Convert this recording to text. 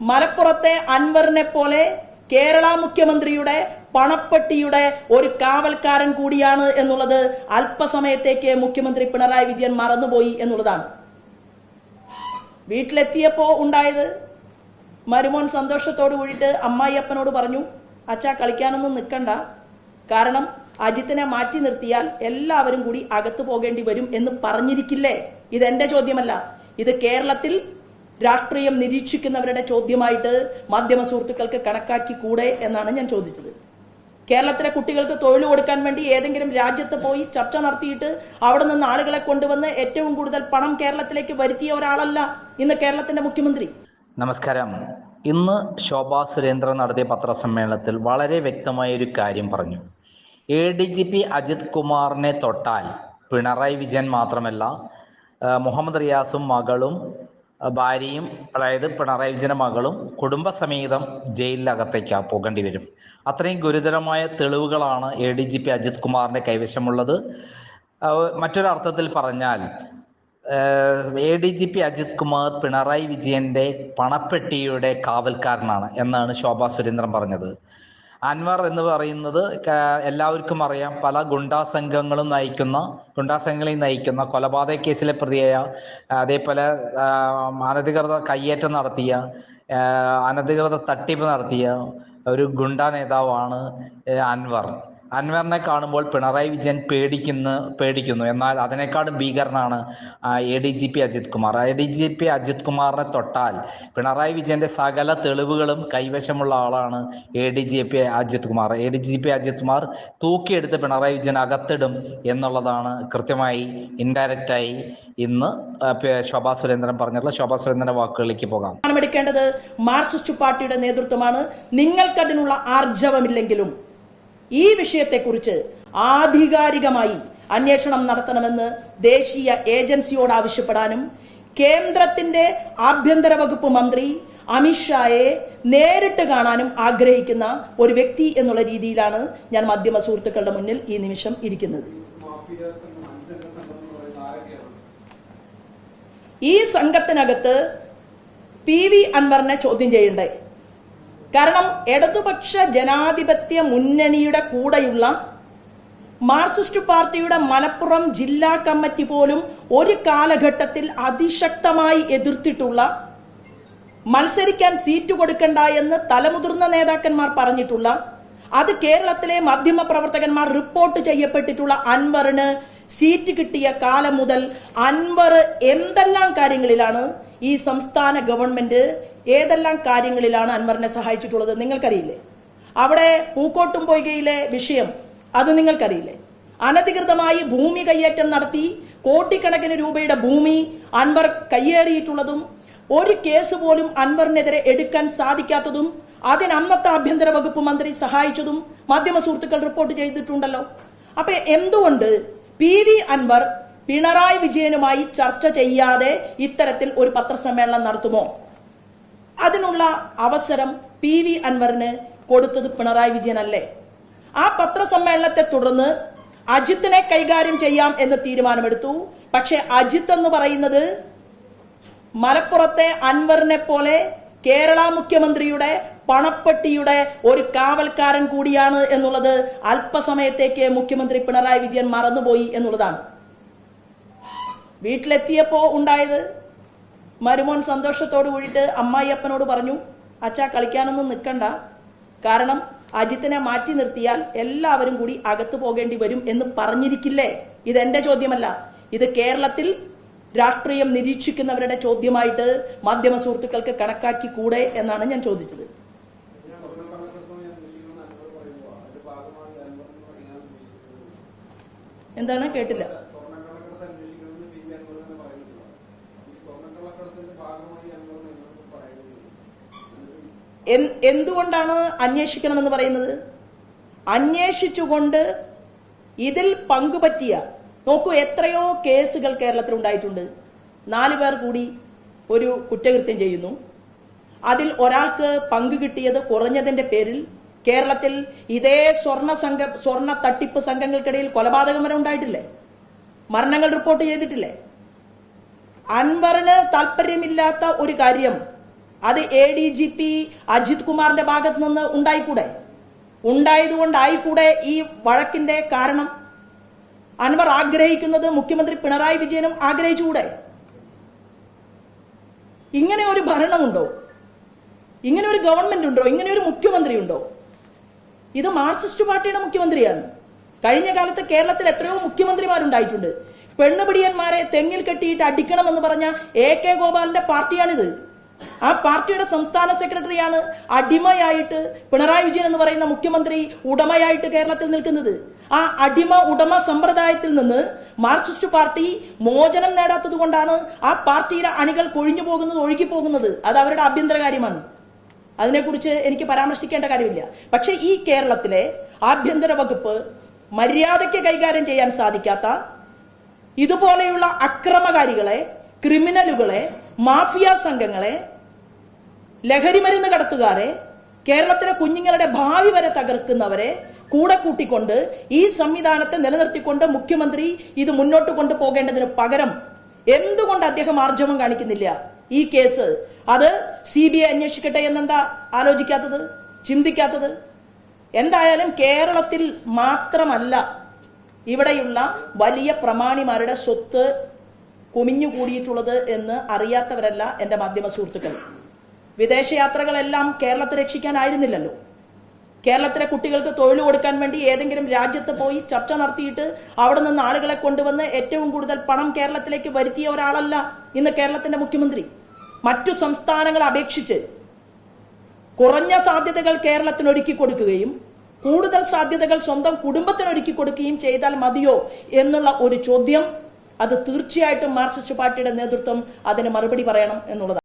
മലപ്പുറത്തെ അൻവറിനെ പോലെ കേരള മുഖ്യമന്ത്രിയുടെ പണപ്പെട്ടിയുടെ ഒരു കാവൽക്കാരൻ കൂടിയാണ് എന്നുള്ളത് അല്പസമയത്തേക്ക് മുഖ്യമന്ത്രി പിണറായി വിജയൻ മറന്നുപോയി എന്നുള്ളതാണ്. വീട്ടിലെത്തിയപ്പോ ഉണ്ടായത് മരുമോൻ സന്തോഷത്തോട് കൂടിയിട്ട് അമ്മായിയപ്പനോട് പറഞ്ഞു അച്ഛാ കളിക്കാനൊന്നും നിൽക്കണ്ട കാരണം അജിത്തിനെ മാറ്റി നിർത്തിയാൽ എല്ലാവരും കൂടി അകത്തു പോകേണ്ടി വരും എന്ന് പറഞ്ഞിരിക്കില്ലേ? ഇതെന്റെ ചോദ്യമല്ല. ഇത് കേരളത്തിൽ രാഷ്ട്രീയം നിരീക്ഷിക്കുന്നവരുടെ ചോദ്യമായിട്ട് മാധ്യമ സുഹൃത്തുക്കൾക്ക് കണക്കാക്കി കൂടെ എന്നാണ് ഞാൻ ചോദിച്ചത്. കേരളത്തിലെ കുട്ടികൾക്ക് തൊഴിൽ കൊടുക്കാൻ വേണ്ടി ഏതെങ്കിലും രാജ്യത്ത് പോയി ചർച്ച നടത്തിയിട്ട് അവിടെ നിന്ന് ആളുകളെ കൊണ്ടുവന്ന് ഏറ്റവും കൂടുതൽ പണം കേരളത്തിലേക്ക് വരുത്തിയ ഒരാളല്ല ഇന്ന് കേരളത്തിന്റെ മുഖ്യമന്ത്രി. നമസ്കാരം. ഇന്ന് ശോഭാ സുരേന്ദ്രൻ നടത്തിയ പത്രസമ്മേളനത്തിൽ വളരെ വ്യക്തമായ ഒരു കാര്യം പറഞ്ഞു. A D G P Ajith കുമാറിനെ തൊട്ടാൽ പിണറായി വിജയൻ മാത്രമല്ല മുഹമ്മദ് റിയാസും മകളും ഭാര്യയും അതായത് പിണറായി വിജയന്റെ മകളും കുടുംബസമേതം ജയിലിനകത്തേക്ക് പോകേണ്ടി വരും. അത്രയും ഗുരുതരമായ തെളിവുകളാണ് A D G P Ajith കുമാറിന്റെ കൈവശമുള്ളത്. മറ്റൊരർത്ഥത്തിൽ പറഞ്ഞാൽ A D G P Ajith Kumar Pinarayi വിജയന്റെ പണപ്പെട്ടിയുടെ കാവൽക്കാരനാണ് എന്നാണ് ശോഭാ സുരേന്ദ്രൻ പറഞ്ഞത്. അൻവർ എന്ന് പറയുന്നത് എല്ലാവർക്കും അറിയാം. പല ഗുണ്ടാ സംഘങ്ങളും നയിക്കുന്ന ഗുണ്ടാ സംഘങ്ങളെയും നയിക്കുന്ന കൊലപാതക കേസിലെ പ്രതിയായ അതേപോലെ അനധികൃത കയ്യേറ്റം നടത്തിയ അനധികൃത തട്ടിപ്പ് നടത്തിയ ഒരു ഗുണ്ടാ നേതാവാണ് അൻവർ. അൻവറിനെ കാണുമ്പോൾ പിണറായി വിജയൻ പേടിക്കുന്നു പേടിക്കുന്നു. എന്നാൽ അതിനേക്കാളും ഭീകരനാണ് A D G P Ajith Kumar. A D G P Ajith കുമാറിനെ തൊട്ടാൽ പിണറായി വിജയന്റെ സകല തെളിവുകളും കൈവശമുള്ള ആളാണ് A D G P Ajith Kumar. A D G P Ajith Kumar തൂക്കിയെടുത്ത് Pinarayi Vijayan അകത്തിടും എന്നുള്ളതാണ് കൃത്യമായി ഇൻഡയറക്റ്റായി ഇന്ന് ശോഭാ സുരേന്ദ്രൻ പറഞ്ഞിട്ടുള്ള ശോഭാ സുരേന്ദ്രന്റെ വാക്കുകളിലേക്ക് പോകാം. എടുക്കേണ്ടത് മാർക്സിസ്റ്റ് പാർട്ടിയുടെ നേതൃത്വമാണ്. നിങ്ങൾക്കതിനുള്ള ആർജവമില്ലെങ്കിലും ഈ വിഷയത്തെക്കുറിച്ച് ആധികാരികമായി അന്വേഷണം നടത്തണമെന്ന് ദേശീയ ഏജൻസിയോട് ആവശ്യപ്പെടാനും കേന്ദ്രത്തിന്റെ ആഭ്യന്തര വകുപ്പ് മന്ത്രി അമിത്ഷായെ നേരിട്ട് കാണാനും ആഗ്രഹിക്കുന്ന ഒരു വ്യക്തി എന്നുള്ള രീതിയിലാണ് ഞാൻ മാധ്യമ സുഹൃത്തുക്കളുടെ മുന്നിൽ ഈ നിമിഷം ഇരിക്കുന്നത്. ഈ സംഘത്തിനകത്ത് പി വി അൻവറിനെ ചോദ്യം ചെയ്യണ്ടേ? കാരണം ഇടതുപക്ഷ ജനാധിപത്യ മുന്നണിയുടെ കൂടെയുള്ള മാർക്സിസ്റ്റ് പാർട്ടിയുടെ മലപ്പുറം ജില്ലാ കമ്മിറ്റി പോലും ഒരു കാലഘട്ടത്തിൽ അതിശക്തമായി എതിർത്തിട്ടുള്ള മത്സരിക്കാൻ സീറ്റ് കൊടുക്കണ്ട എന്ന് തലമുതിർന്ന നേതാക്കന്മാർ പറഞ്ഞിട്ടുള്ള അത് കേരളത്തിലെ മാധ്യമ പ്രവർത്തകന്മാർ റിപ്പോർട്ട് ചെയ്യപ്പെട്ടിട്ടുള്ള അൻവറിന് സീറ്റ് കിട്ടിയ കാലം മുതൽ അൻവർ എന്തെല്ലാം കാര്യങ്ങളിലാണ് ഈ സംസ്ഥാന ഗവൺമെന്റ് ഏതെല്ലാം കാര്യങ്ങളിലാണ് അൻവറിനെ സഹായിച്ചിട്ടുള്ളത് നിങ്ങൾക്കറിയില്ലേ? അവിടെ പൂക്കോട്ടും പൊയ്കയിലെ വിഷയം അത് നിങ്ങൾക്കറിയില്ലേ? അനധികൃതമായി ഭൂമി കയ്യേറ്റം നടത്തി കോടിക്കണക്കിന് രൂപയുടെ ഭൂമി അൻവർ കയ്യേറിയിട്ടുള്ളതും ഒരു കേസ് പോലും അൻവറിനെതിരെ എടുക്കാൻ സാധിക്കാത്തതും അതിന് അന്നത്തെ ആഭ്യന്തര വകുപ്പ് മന്ത്രി സഹായിച്ചതും മാധ്യമ സുഹൃത്തുക്കൾ റിപ്പോർട്ട് ചെയ്തിട്ടുണ്ടല്ലോ. അപ്പൊ എന്തുകൊണ്ട് പി വി അൻവർ പിണറായി വിജയനുമായി ചർച്ച ചെയ്യാതെ ഇത്തരത്തിൽ ഒരു പത്രസമ്മേളനം നടത്തുമോ? അതിനുള്ള അവസരം പി വി അൻവറിന് കൊടുത്തത് പിണറായി വിജയനല്ലേ? ആ പത്രസമ്മേളനത്തെ തുടർന്ന് അജിത്തിനെ കൈകാര്യം ചെയ്യാം എന്ന് തീരുമാനമെടുത്തു. പക്ഷെ അജിത്ത് എന്ന് പറയുന്നത് മലപ്പുറത്തെ അൻവറിനെ പോലെ കേരള മുഖ്യമന്ത്രിയുടെ പണപ്പെട്ടിയുടെ ഒരു കാവൽക്കാരൻ കൂടിയാണ് എന്നുള്ളത് അല്പസമയത്തേക്ക് മുഖ്യമന്ത്രി പിണറായി വിജയൻ മറന്നുപോയി എന്നുള്ളതാണ്. വീട്ടിലെത്തിയപ്പോ ഉണ്ടായത് മരുമോൻ സന്തോഷത്തോട് കൂടിയിട്ട് അമ്മായിയപ്പനോട് പറഞ്ഞു അച്ഛാ കളിക്കാനൊന്നും നിൽക്കണ്ട കാരണം അജിത്തിനെ മാറ്റി നിർത്തിയാൽ എല്ലാവരും കൂടി അകത്തു പോകേണ്ടി വരും എന്ന് പറഞ്ഞിരിക്കില്ലേ? ഇത് എന്റെ ചോദ്യമല്ല. ഇത് കേരളത്തിൽ രാഷ്ട്രീയം നിരീക്ഷിക്കുന്നവരുടെ ചോദ്യമായിട്ട് മാധ്യമ സുഹൃത്തുക്കൾക്ക് കണക്കാക്കി കൂടെ എന്നാണ് ഞാൻ ചോദിച്ചത്. എന്താണ്? കേട്ടില്ല. എന്തുകൊണ്ടാണ് അന്വേഷിക്കണമെന്ന് പറയുന്നത്? അന്വേഷിച്ചുകൊണ്ട് ഇതിൽ പങ്കുപറ്റിയ നോക്കൂ എത്രയോ കേസുകൾ കേരളത്തിൽ ഉണ്ടായിട്ടുണ്ട്. നാല് പേർ കൂടി ഒരു കുറ്റകൃത്യം ചെയ്യുന്നു. അതിൽ ഒരാൾക്ക് പങ്കു കിട്ടിയത് കുറഞ്ഞതിന്റെ പേരിൽ കേരളത്തിൽ ഇതേ സ്വർണ സംഘ സ്വർണ തട്ടിപ്പ് സംഘങ്ങൾക്കിടയിൽ കൊലപാതകം വരെ ഉണ്ടായിട്ടില്ലേ? മരണങ്ങൾ റിപ്പോർട്ട് ചെയ്തിട്ടില്ലേ? അൻവറിന് താല്പര്യമില്ലാത്ത ഒരു കാര്യം അത് A D G P Ajith കുമാറിന്റെ ഭാഗത്ത് നിന്ന് ഉണ്ടായിക്കൂടെ? ഉണ്ടായതുകൊണ്ടായിക്കൂടെ ഈ വഴക്കിന്റെ കാരണം? അൻവർ ആഗ്രഹിക്കുന്നത് മുഖ്യമന്ത്രി പിണറായി വിജയനും ആഗ്രഹിച്ചുകൂടെ? ഇങ്ങനെ ഒരു ഭരണമുണ്ടോ? ഇങ്ങനെ ഒരു ഗവൺമെന്റ് ഉണ്ടോ ഇങ്ങനെ ഒരു മുഖ്യമന്ത്രി ഉണ്ടോ ഇത് മാർക്സിസ്റ്റ് പാർട്ടിയുടെ മുഖ്യമന്ത്രിയാണ്. കഴിഞ്ഞ കാലത്ത് കേരളത്തിൽ എത്രയോ മുഖ്യമന്ത്രിമാരുണ്ടായിട്ടുണ്ട്. പെണ്ണുപിടിയന്മാരെ തെങ്ങിൽ കെട്ടിയിട്ട് അടിക്കണമെന്ന് പറഞ്ഞ എ കെ ഗോപാലിന്റെ പാർട്ടിയാണിത്. ആ പാർട്ടിയുടെ സംസ്ഥാന സെക്രട്ടറിയാണ് അടിമയായിട്ട് പിണറായി വിജയൻ എന്ന് പറയുന്ന മുഖ്യമന്ത്രി ഉടമയായിട്ട് കേരളത്തിൽ നിൽക്കുന്നത്. ആ അടിമ ഉടമ സമ്പ്രദായത്തിൽ നിന്ന് മാർക്സിസ്റ്റ് പാർട്ടി മോചനം നേടാത്തത് കൊണ്ടാണ് ആ പാർട്ടിയിലെ അണികൾ കൊഴിഞ്ഞു പോകുന്നത് ഒഴുകി പോകുന്നത്. അത് അവരുടെ ആഭ്യന്തര കാര്യമാണ്. അതിനെക്കുറിച്ച് എനിക്ക് പരാമർശിക്കേണ്ട കാര്യമില്ല. പക്ഷേ ഈ കേരളത്തിലെ ആഭ്യന്തര വകുപ്പ് മര്യാദയ്ക്ക് കൈകാര്യം ചെയ്യാൻ സാധിക്കാത്ത ഇതുപോലെയുള്ള അക്രമകാരികളെ ക്രിമിനലുകളെ മാഫിയ സംഘങ്ങളെ ലഹരിമരുന്ന് കടത്തുകാരെ കേരളത്തിലെ കുഞ്ഞുങ്ങളുടെ ഭാവി വരെ തകർക്കുന്നവരെ കൂടെ കൂട്ടിക്കൊണ്ട് ഈ സംവിധാനത്തെ നിലനിർത്തിക്കൊണ്ട് മുഖ്യമന്ത്രി ഇത് മുന്നോട്ട് കൊണ്ടുപോകേണ്ടതിന് പകരം എന്തുകൊണ്ട് അദ്ദേഹം ആർജവം കാണിക്കുന്നില്ല? ഈ കേസ് അത് സി ബി ഐ അന്വേഷിക്കട്ടെ എന്നെന്താ ആലോചിക്കാത്തത്? ചിന്തിക്കാത്തത്? എന്തായാലും കേരളത്തിൽ മാത്രമല്ല ഇവിടെയുള്ള വലിയ പ്രമാണിമാരുടെ സ്വത്ത് കുമിഞ്ഞുകൂടിയിട്ടുള്ളത് എന്ന് അറിയാത്തവരല്ല എന്റെ മാധ്യമ സുഹൃത്തുക്കൾ. വിദേശയാത്രകളെല്ലാം കേരളത്തെ രക്ഷിക്കാനായിരുന്നില്ലല്ലോ. കേരളത്തിലെ കുട്ടികൾക്ക് തൊഴിൽ കൊടുക്കാൻ വേണ്ടി ഏതെങ്കിലും രാജ്യത്ത് പോയി ചർച്ച നടത്തിയിട്ട് അവിടെ നിന്ന് ആളുകളെ കൊണ്ടുവന്ന് ഏറ്റവും കൂടുതൽ പണം കേരളത്തിലേക്ക് വരുത്തിയ ഒരാളല്ല ഇന്ന് കേരളത്തിന്റെ മുഖ്യമന്ത്രി. മറ്റു സംസ്ഥാനങ്ങളെ അപേക്ഷിച്ച് കുറഞ്ഞ സാധ്യതകൾ കേരളത്തിന് ഒരുക്കി കൊടുക്കുകയും കൂടുതൽ സാധ്യതകൾ സ്വന്തം കുടുംബത്തിന് ഒരുക്കി കൊടുക്കുകയും ചെയ്താൽ മതിയോ എന്നുള്ള ഒരു ചോദ്യം അത് തീർച്ചയായിട്ടും മാർക്സിസ്റ്റ് പാർട്ടിയുടെ നേതൃത്വം അതിന് മറുപടി പറയണം എന്നുള്ളതാണ്.